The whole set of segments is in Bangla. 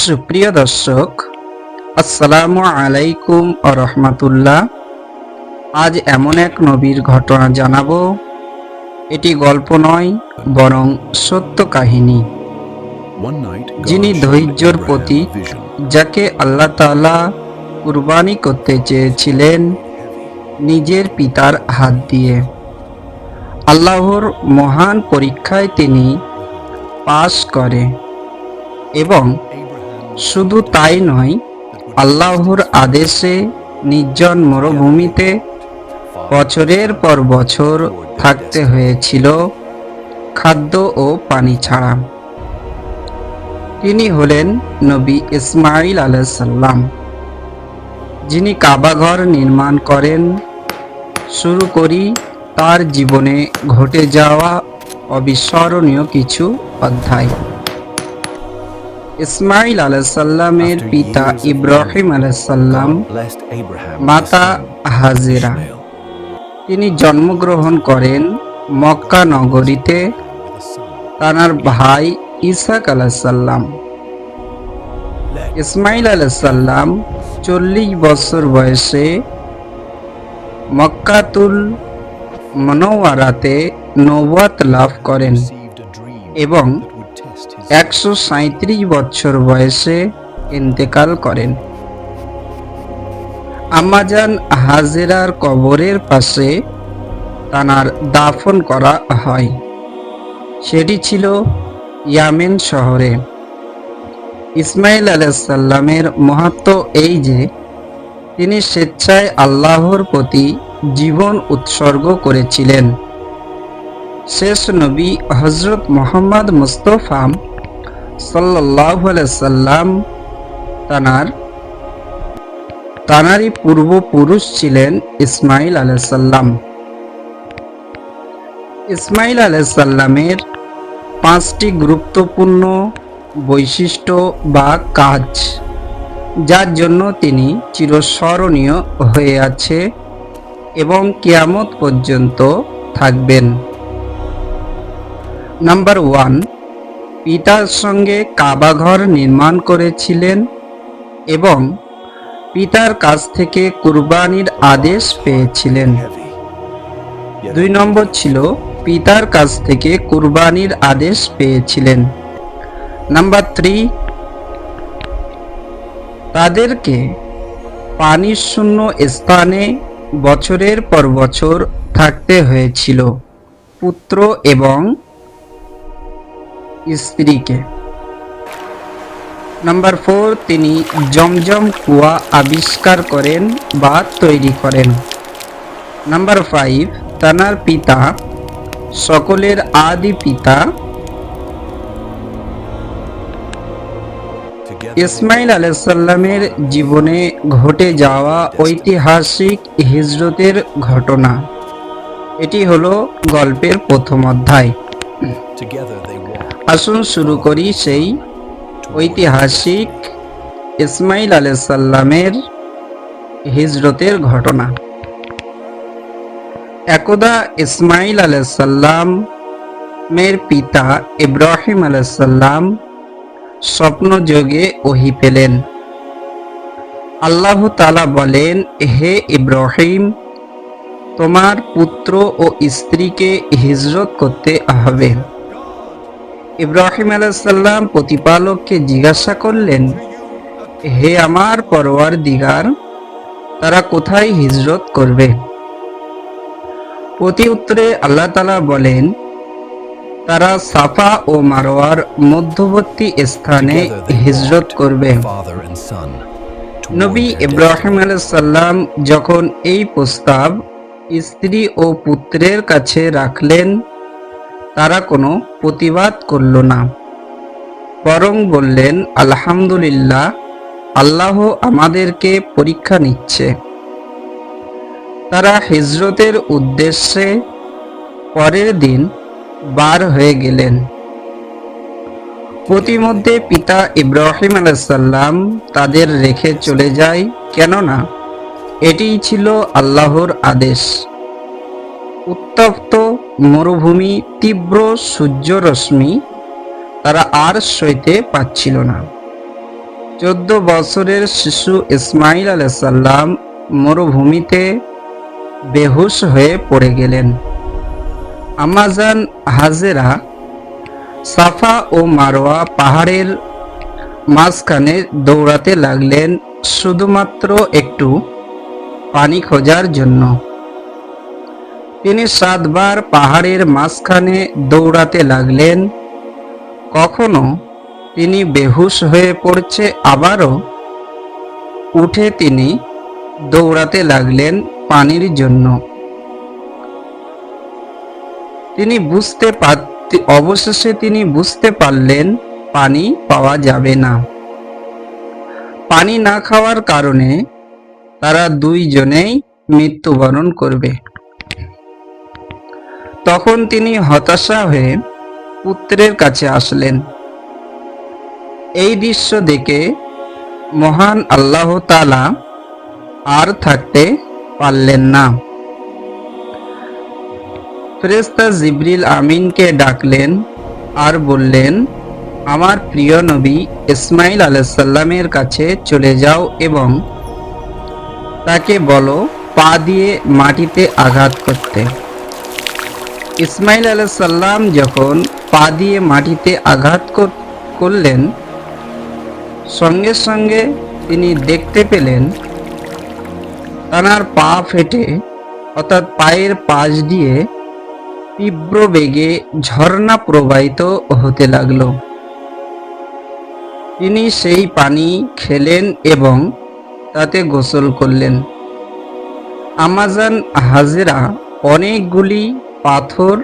সুপ্রিয় দর্শক আসসালামু আলাইকুম রহমাতুল্লাহ আজ এমন এক নবীর ঘটনা জানাব। এটি গল্প নয় বরং সত্য কাহিনী। যিনি ধৈর্যর প্রতি যাকে আল্লাহ তাআলা কুরবানি করতে চেয়েছিলেন নিজের পিতার হাত দিয়ে। আল্লাহর মহান পরীক্ষায় তিনি পাশ করে এবং শুধু তাই নয়, আল্লাহর আদেশে নির্জন মরুভূমিতে বছরের পর বছর থাকতে হয়েছিল খাদ্য ও পানি ছাড়া। তিনি হলেন নবী ইসমাইল আলাইসাল্লাম যিনি কাবাঘর নির্মাণ করেন। শুরু করি তার জীবনে ঘটে যাওয়া অবিস্মরণীয় কিছু অধ্যায়। ইসমাইল আলাইসাল্লামের পিতা ইব্রাহিম আলাইসাল্লাম মাতা হাজেরা। তিনি জন্মগ্রহণ করেন মক্কা নগরীতে তানার ভাই ইসাক আলাইসাল্লাম ইসমাইল আলাইসাল্লাম চল্লিশ বছর বয়সে মক্কাতুল মনোয়ারাতে নবাত লাভ করেন এবং একশো সাঁত্রিশ বছর বয়সে ইন্তেকাল করেন। আমাজান হাজেরার কবরের পাশে তানার দাফন করা হয়। সেটি ছিল ইয়ামেন শহরে। ইসমাইল আলাইসাল্লামের মহত্ব এই যে, তিনি স্বেচ্ছায় আল্লাহর প্রতি জীবন উৎসর্গ করেছিলেন। শেষ নবী হজরত মোহাম্মদ মুস্তফা সাল্লাম তানার, তানারই পূর্বপুরুষ ছিলেন ইসমাইল আলাইসাল্লাম ইসমাইল আলাইসাল্লামের পাঁচটি গুরুত্বপূর্ণ বৈশিষ্ট্য বা কাজ, যার জন্য তিনি চিরস্মরণীয় হয়ে আছে এবং কেয়ামত পর্যন্ত থাকবেন। নাম্বার ওয়ান পিতার সঙ্গে কাবাঘর নির্মাণ করেছিলেন এবং পিতার কাছ থেকে কুরবানির আদেশ পেয়েছিলেন। দুই নম্বর ছিল, পিতার কাছ থেকে কুরবানির আদেশ পেয়েছিলেন। নাম্বার থ্রি, তাদেরকে পানির শূন্য স্থানে বছরের পর বছর থাকতে হয়েছিল। পুত্র এবং স্ত্রীকে। নাম্বার ফোর তিনি জমজম কুয়া আবিষ্কার করেন বা তৈরি করেন। নাম্বার ফাইভ তানার পিতা সকলের আদি পিতা ইসমাইল আলাইসাল্লামের জীবনে ঘটে যাওয়া ঐতিহাসিক হিজরতের ঘটনা। এটি হলো গল্পের প্রথম অধ্যায়। আসুন শুরু করি সেই ঐতিহাসিক ইসমাইল আলাইসাল্লামের হিজরতের ঘটনা। একদা ইসমাইল আলাইসাল্লাম মের পিতা ইব্রাহিম আলাইসাল্লাম স্বপ্নযোগে ওহি পেলেন। আল্লাহ তালা বলেন, হে ইব্রাহিম, তোমার পুত্র ও স্ত্রীকে হিজরত করতে হবে। ইব্রাহিম আলাইসাল্লাম প্রতিপালককে জিজ্ঞাসা করলেন, হে আমার পরোয়ার দিগার তারা কোথায় হিজরত করবে? প্রতি উত্তরে আল্লাহ তালা বলেন, তারা সাফা ও মারোয়ার মধ্যবর্তী স্থানে হিজরত করবে। নবী ইব্রাহিম আলাইসাল্লাম যখন এই প্রস্তাব স্ত্রী ও পুত্রের কাছে রাখলেন তারা কোনো প্রতিবাদ করল না। বরং বললেন, আলহামদুলিল্লাহ, আল্লাহ আমাদেরকে পরীক্ষা নিচ্ছে। তারা হিজরতের উদ্দেশ্যে পরের দিন বার হয়ে গেলেন। প্রতিমধ্যে পিতা ইব্রাহিম আলাইসাল্লাম তাদের রেখে চলে যায়, কেননা এটিই ছিল আল্লাহর আদেশ। উত্তপ্ত মরুভূমি তীব্র সূর্যরশ্মি তারা আর সইতে পাচ্ছিল না। চোদ্দ বছরের শিশু ইসমাইল আলাইসাল্লাম মরুভূমিতে বেহুশ হয়ে পড়ে গেলেন। আমাজান হাজেরা সাফা ও মারোয়া পাহাড়ের মাঝখানে দৌড়াতে লাগলেন শুধুমাত্র একটু পানি খোঁজার জন্য। তিনি সাতবার পাহাড়ের মাঝখানে দৌড়াতে লাগলেন। কখনো তিনি বেহুশ হয়ে পড়ছে, আবারও উঠে তিনি দৌড়াতে লাগলেন পানির জন্য। তিনি বুঝতে পার অবশেষে তিনি বুঝতে পারলেন, পানি পাওয়া যাবে না। পানি না খাওয়ার কারণে তারা দুইজনেই মৃত্যুবরণ করবে। তখন তিনি হতাশা হয়ে পুত্রের কাছে আসলেন। এই দৃশ্য দেখে মহান আল্লাহ তালা আর থাকতে পারলেন না। ফেরেস্তা জিবরিল আমিনকে ডাকলেন আর বললেন, আমার প্রিয় নবী ইসমাইল আলাইসাল্লামের কাছে চলে যাও এবং তাকে বলো পা দিয়ে মাটিতে আঘাত করতে। ইসমাইল আলাইসাল্লাম যখন পা দিয়ে মাটিতে আঘাত করলেন, সঙ্গে সঙ্গে তিনি দেখতে পেলেন, তানার পা ফেটে, অর্থাৎ পায়ের পাশ দিয়ে তীব্র বেগে ঝর্ণা প্রবাহিত হতে লাগল। তিনি সেই পানি খেলেন এবং তাতে গোসল করলেন। আমাজন হাজেরা অনেকগুলি পাথর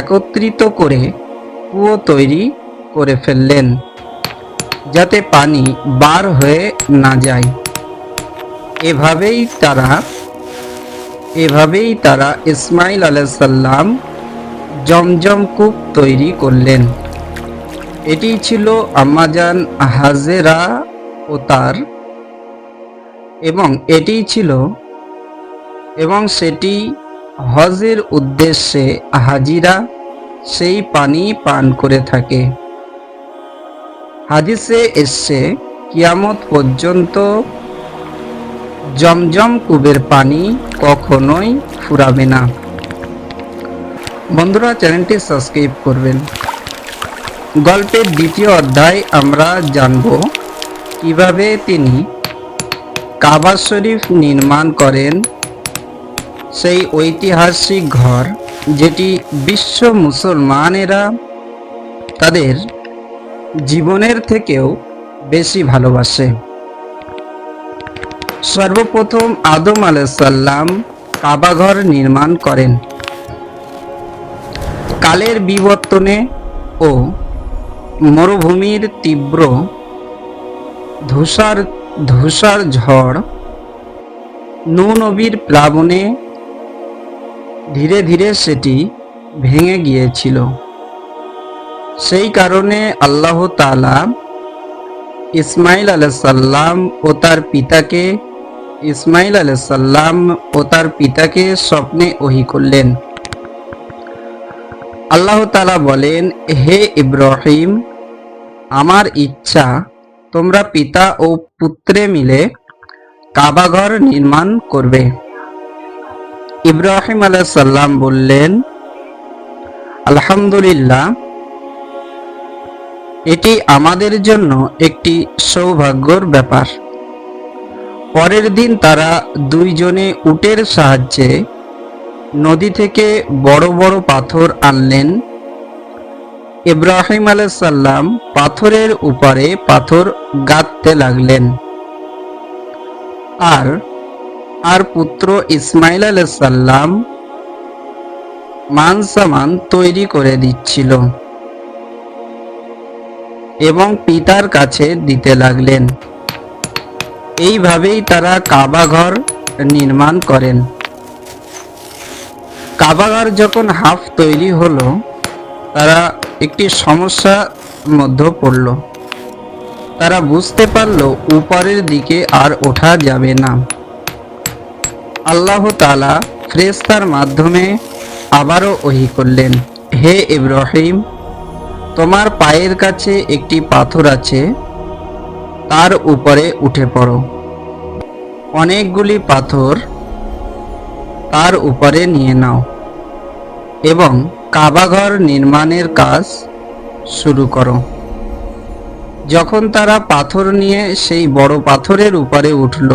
একত্রিত করে কুয়ো তৈরি করে ফেললেন, যাতে পানি বার হয়ে না যায়। এভাবেই তারা এভাবেই তারা ইসমাইল আলাইসাল্লাম জমজম কূপ তৈরি করলেন। এটি ছিল আম্মাজান হাজেরা ও তার, এবং এটি ছিল, এবং সেটি হজের উদ্দেশ্যে হাজিরা সেই পানি পান করে থাকে। হাদিসে এসছে, কিয়ামত পর্যন্ত জমজম কুবের পানি কখনোই ফুরাবে না। বন্ধুরা, চ্যানেলটি সাবস্ক্রাইব করবেন। গল্পের দ্বিতীয় অধ্যায় আমরা জানব কীভাবে তিনি কাবা শরীফ নির্মাণ করেন সেই ঐতিহাসিক ঘর যেটি বিশ্ব মুসলমানেরা তাদের জীবনের থেকেও বেশি ভালোবাসে। সর্বপ্রথম আদম আলাইসাল্লাম কাবাঘর নির্মাণ করেন। কালের বিবর্তনে ও মরুভূমির তীব্র ধূসার ধূসার ঝড় নূ নবীর প্লাবনে ধীরে ধীরে সেটি ভেঙে গিয়েছিল। সেই কারণে আল্লাহ তাআলা ইসমাইল আলাইসাল্লাম ও তার পিতাকে ইসমাইল আলাইসাল্লাম ও তার পিতাকে স্বপ্নে ওহি করলেন। আল্লাহ তাআলা বলেন, হে ইব্রাহিম, আমার ইচ্ছা, তোমরা পিতা ও পুত্রে মিলে কাবাঘর নির্মাণ করবে। ইব্রাহিম আলাইসাল্লাম বললেন, আলহামদুলিল্লাহ, এটি আমাদের জন্য একটি সৌভাগ্যর ব্যাপার। পরের দিন তারা দুইজনে উটের সাহায্যে নদী থেকে বড় বড় পাথর আনলেন। ইব্রাহিম আলাইসাল্লাম পাথরের উপরে পাথর গাঁথতে লাগলেন। আর আর পুত্র ইসমাইল আলাইসাল্লাম মান সামান তৈরি করে দিচ্ছিল এবং পিতার কাছে দিতে লাগলেন। এইভাবেই তারা কাবাঘর নির্মাণ করেন। কাবাঘর যখন হাফ তৈরি হলো, তারা একটি সমস্যার মধ্যে পড়ল। তারা বুঝতে পারল, উপরের দিকে আর ওঠা যাবে না। আল্লাহ তালা ফ্রেস্তার মাধ্যমে আবারও ওহি করলেন, হে ইব্রাহিম, তোমার পায়ের কাছে একটি পাথর আছে, তার উপরে উঠে পড়ো। অনেকগুলি পাথর তার উপরে নিয়ে নাও এবং কাবাঘর নির্মাণের কাজ শুরু করো। যখন তারা পাথর নিয়ে সেই বড় পাথরের উপরে উঠল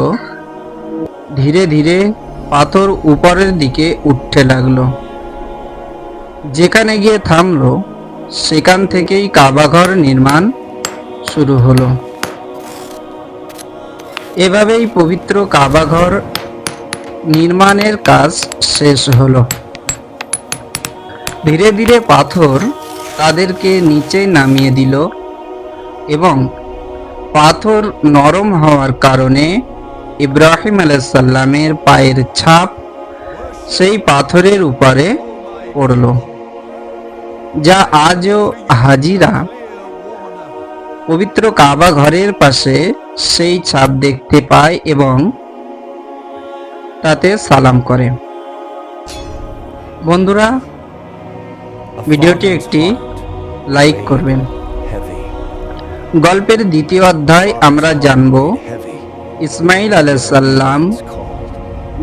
ধীরে ধীরে পাথর উপরের দিকে উঠতে লাগল। যেখানে গিয়ে থামলো, সেখান থেকেই কাবাঘর নির্মাণ শুরু হলো। এভাবেই পবিত্র কাবাঘর নির্মাণের কাজ শেষ হলো। ধীরে ধীরে পাথর তাদেরকে নিচে নামিয়ে দিল এবং পাথর নরম হওয়ার কারণে ইব্রাহিম আলাইসাল্লামের পায়ের ছাপ সেই পাথরের উপরে পড়ল যা আজও হাজিরা। পবিত্র কাবা ঘরের পাশে সেই ছাপ দেখতে পায় এবং তাতে সালাম করে। বন্ধুরা ভিডিওটি একটি লাইক করবেন। গল্পের দ্বিতীয় অধ্যায় আমরা জানব ইসমাইল আলাইসাল্লাম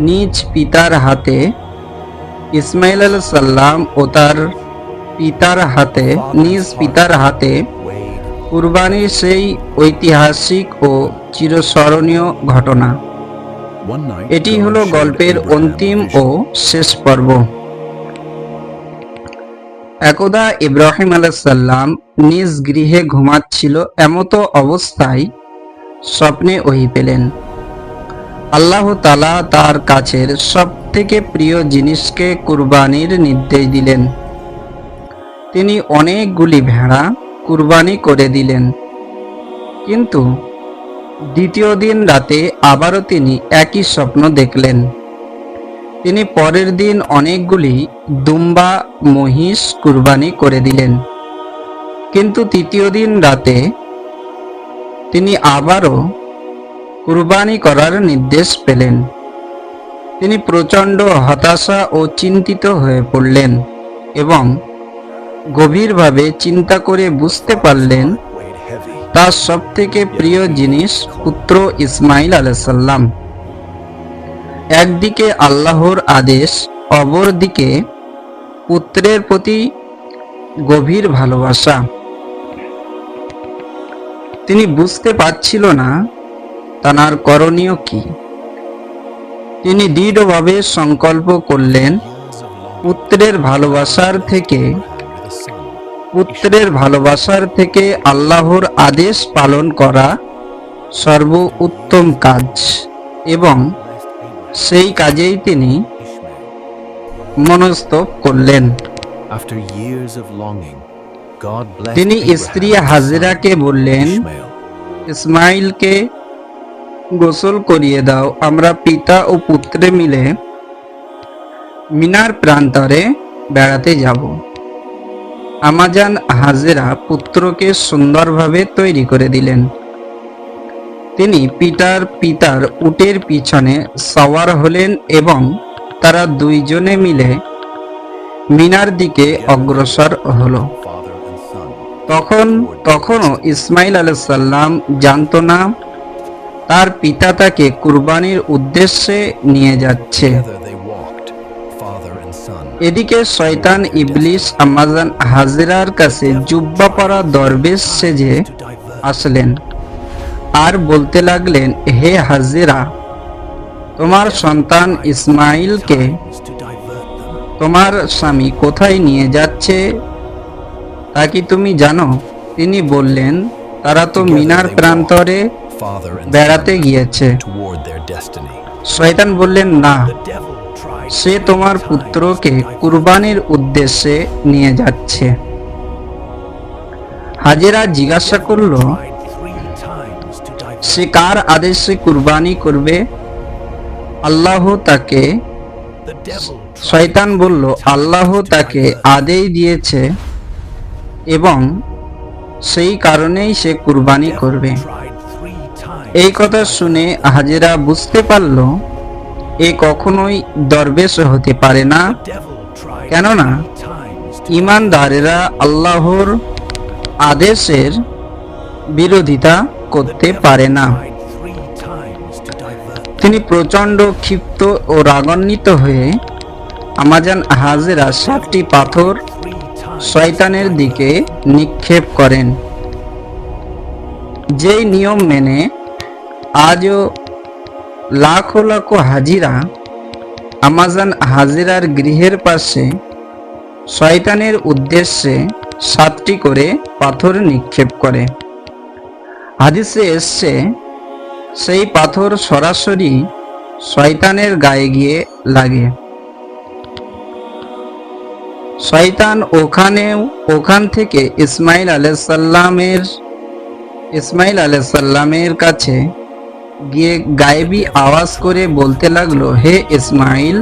নিজ পিতার হাতে, ইসমাইল আলাইসাল্লাম ও তার পিতার হাতে, নিজ পিতার হাতে কুরবানির সেই ঐতিহাসিক ও চিরস্মরণীয় ঘটনা। এটি হলো গল্পের অন্তিম ও শেষ পর্ব। একদা ইব্রাহিম আলাইসাল্লাম নিজ গৃহে ঘুমাচ্ছিল এমতো অবস্থায় স্বপ্নে ওহি পেলেন। আল্লাহ তালা তার কাছের সব থেকে প্রিয় জিনিসকে কুরবানির নির্দেশ দিলেন। তিনি অনেকগুলি ভেড়া কুরবানি করে দিলেন। কিন্তু দ্বিতীয় দিন রাতে আবারও তিনি একই স্বপ্ন দেখলেন। তিনি পরের দিন অনেকগুলি দুম্বা মহিষ কুরবানি করে দিলেন। কিন্তু তৃতীয় দিন রাতে তিনি আবারও কুরবানি করার নির্দেশ পেলেন। তিনি প্রচণ্ড হতাশা ও চিন্তিত হয়ে পড়লেন এবং গভীরভাবে চিন্তা করে বুঝতে পারলেন, তার সবথেকে প্রিয় জিনিস পুত্র ইসমাইল আলাইসাল্লাম। একদিকে আল্লাহর আদেশ, অপরদিকে পুত্রের প্রতি গভীর ভালোবাসা। তিনি বুঝতে পারছিল না তানার করণীয় কি। তিনি দৃঢ়ভাবে সংকল্প করলেন পুত্রের ভালোবাসার থেকে পুত্রের ভালোবাসার থেকে আল্লাহর আদেশ পালন করা সর্ব উত্তম কাজ এবং সেই কাজেই তিনি মনস্তব করলেন। After years of longing, তিনি স্ত্রী a বললেন ইসমাইলকে গোসল করিয়ে দাও আমরা পিতা ও পুত্রে মিলে মিনার প্রান্তরে বেড়াতে যাব। আমাজান হাজেরা পুত্রকে সুন্দরভাবে তৈরি করে দিলেন। তিনি পিতার পিতার উটের পিছনে সওয়ার হলেন এবং তারা দুইজনে মিলে মিনার দিকে অগ্রসর হলো. তখন তখনও ইসমাইল আলাইসাল্লাম জানতো না তার পিতা তাকে কুরবানির উদ্দেশ্যে নিয়ে যাচ্ছে. এদিকে শয়তান ইবলিস আমাজান হাজিরার কাছে জুব্বা পরা দরবেশ সেজে আসলেন আর বলতে লাগলেন হে হাজিরা তোমার সন্তান ইসমাইলকে. তোমার স্বামী কোথায় নিয়ে যাচ্ছে তা কি তুমি জানো তিনি বললেন তারা তো মিনার প্রান্তরে বেড়াতে গিয়েছে. শয়তান বললেন না সে তোমার পুত্রকে কুরবানির উদ্দেশ্যে নিয়ে যাচ্ছে। হাজেরা জিজ্ঞাসা করল সে কার আদেশে কুরবানি করবে? আল্লাহ তাকে শয়তান বলল আল্লাহ তাকে আদেশ দিয়েছে এবং সেই কারণেই সে কুরবানি করবে। এই কথা শুনে হাজেরা বুঝতে পারল, এ কখনোই দরবেশ হতে পারে না। কেননা, ইমানদারেরা আল্লাহর আদেশের বিরোধিতা করতে পারে না। তিনি প্রচণ্ড ক্ষিপ্ত ও রাগান্বিত হয়ে আমাজান হাজেরা সাতটি পাথর শয়তানের দিকে নিক্ষেপ করেন। যেই নিয়ম মেনে আজও লাখো লাখো হাজিরা আমাজন হাজিরার গৃহের পাশে শয়তানের উদ্দেশ্যে সাতটি করে পাথর নিক্ষেপ করে। হাদিসে এসছে, সেই পাথর সরাসরি শয়তানের গায়ে গিয়ে লাগে। শয়তান ওখানেও, ওখান থেকে ইসমাইল আলাইসাল্লামের ইসমাইল আলাইসাল্লামের কাছে গিয়ে গায়েবী আওয়াজ করে বলতে লাগল, হে ইসমাইল,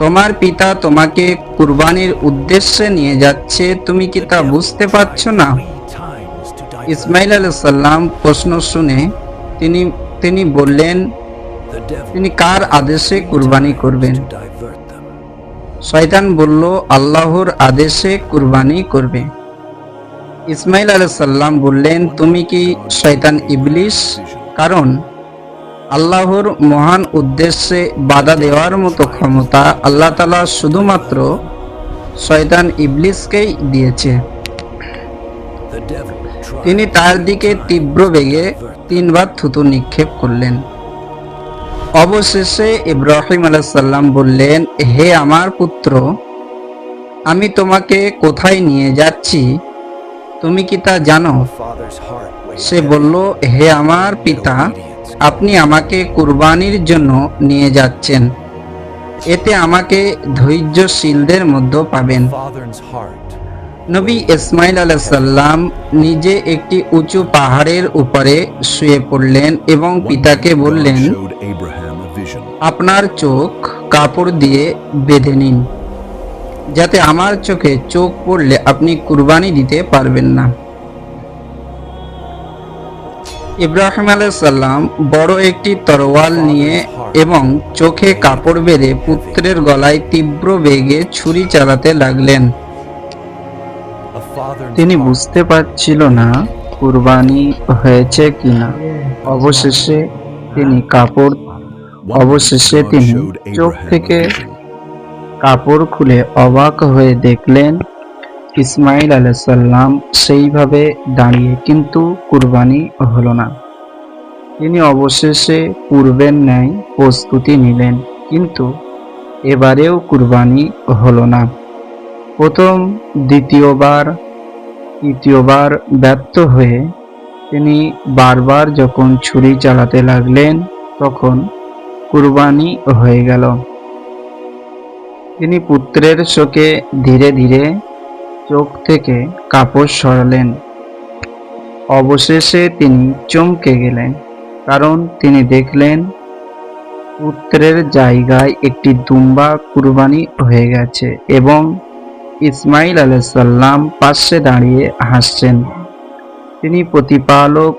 তোমার পিতা তোমাকে কুরবানির উদ্দেশ্যে নিয়ে যাচ্ছে, তুমি কি তা বুঝতে পারছ না ইসমাইল আলাইসাল্লাম প্রশ্ন শুনে তিনি তিনি বললেন, তিনি কার আদেশে কুরবানি করবেন. শয়তান বলল, আল্লাহর আদেশে কুরবানি করবে। ইসমাইল আলাইসাল্লাম বললেন, তুমি কি শয়তান ইবলিস কারণ আল্লাহর মহান উদ্দেশ্যে বাধা দেওয়ার মতো ক্ষমতা আল্লাহ তালা শুধুমাত্র শয়তান ইবলিসকেই দিয়েছে। তিনি তার দিকে তীব্র বেগে তিনবার থুতু নিক্ষেপ করলেন। অবশেষে ইব্রাহিম আলাইসাল্লাম বললেন, হে আমার পুত্র, আমি তোমাকে কোথায় নিয়ে যাচ্ছি? তুমি কি তা জানো? সে বলল, হে আমার পিতা, আপনি আমাকে কুরবানির জন্য নিয়ে যাচ্ছেন। এতে আমাকে ধৈর্যশীলদের মধ্যে পাবেন। নবী ইসমাইল আলাইসাল্লাম নিজে একটি উঁচু পাহাড়ের উপরে শুয়ে পড়লেন এবং পিতাকে বললেন আপনার চোখ কাপড় দিয়ে বেঁধে নিন যাতে আমার চোখে চোখ পড়লে আপনি কুরবানি দিতে পারবেন না। ইব্রাহিম আলাইসাল্লাম বড় একটি তরোয়াল নিয়ে এবং চোখে কাপড় বেঁধে পুত্রের গলায় তীব্র বেগে ছুরি চালাতে লাগলেন। তিনি বুঝতে পারছিল না কুরবানি হয়েছে কিনা। অবশেষে তিনি কাপড় অবশেষে তিনি চোখ থেকে কাপড় খুলে অবাক হয়ে দেখলেন, ইসমাইল আলাইসাল্লাম সেইভাবে দাঁড়িয়ে কিন্তু কুরবানি হলো না। তিনি অবশেষে পূর্বের ন্যায় প্রস্তুতি নিলেন, কিন্তু এবারেও কুরবানি হলো না। প্রথম, দ্বিতীয়বার, তৃতীয়বার ব্যর্থ হয়ে তিনি বারবার যখন ছুরি চালাতে লাগলেন, তখন কুরবানি হয়ে গেল। তিনি পুত্রের শোকে ধীরে ধীরে চোখ থেকে কাপড় সরালেন। অবশেষে তিনি চমকে গেলেন, কারণ তিনি দেখলেন পুত্রের জায়গায় একটি দুম্বা কুরবানি হয়ে গেছে এবং ইসমাইল আলাইসাল্লাম পাশে দাঁড়িয়ে হাসছেন। তিনি প্রতিপালক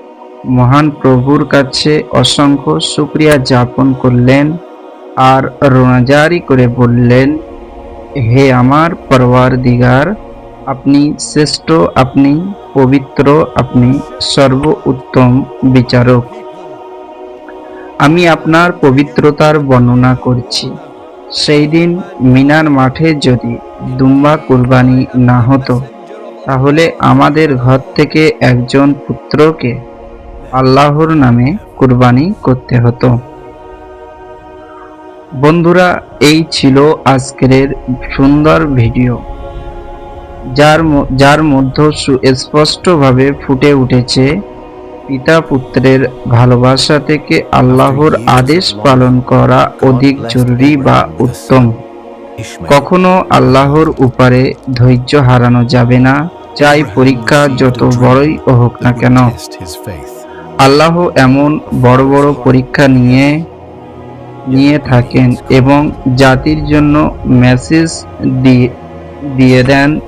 মহান প্রভুর কাছে অসংখ্য শুক্রিয়া যাপন করলেন আর রোনাজারি করে বললেন, হে আমার পরওয়ার দিগার আপনি শ্রেষ্ঠ, আপনি পবিত্র, আপনি সর্ব উত্তম বিচারক। আমি আপনার পবিত্রতার বর্ণনা করছি। সেই দিন মিনার মাঠে যদি দুম্বা কুরবানি না হতো, তাহলে আমাদের ঘর থেকে একজন পুত্রকে আল্লাহর নামে কুরবানি করতে হতো। বন্ধুরা, এই ছিল আজকের সুন্দর ভিডিও। যার যার মধ্যে সুস্পষ্টভাবে ফুটে উঠেছে পিতা পুত্রের ভালোবাসা থেকে আল্লাহর আদেশ পালন করা অধিক জরুরি বা উত্তম। কখনো আল্লাহর উপরে ধৈর্য হারানো যাবে না। চাই পরীক্ষা যত বড়ই হোক না কেন. আল্লাহ এমন বড় বড় পরীক্ষা নিয়ে নিয়ে থাকেন এবং জাতির জন্য মেসেজ দিয়ে দিয়ে দেন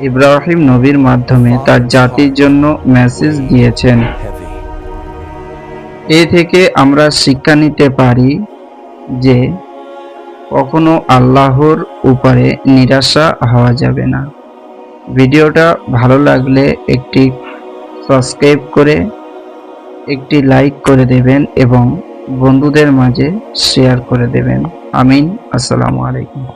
ইব্রাহিম নবীর মাধ্যমে, তার জাতির জন্য মেসেজ দিয়েছেন। এ থেকে আমরা শিক্ষা নিতে পারি যে, কখনো আল্লাহর উপরে নিরাশা হওয়া যাবে না। ভিডিওটা ভালো লাগলে একটি সাবস্ক্রাইব করে একটি লাইক করে দেবেন এবং বন্ধুদের মাঝে শেয়ার করে দেবেন। আমিন। আসসালামু আলাইকুম।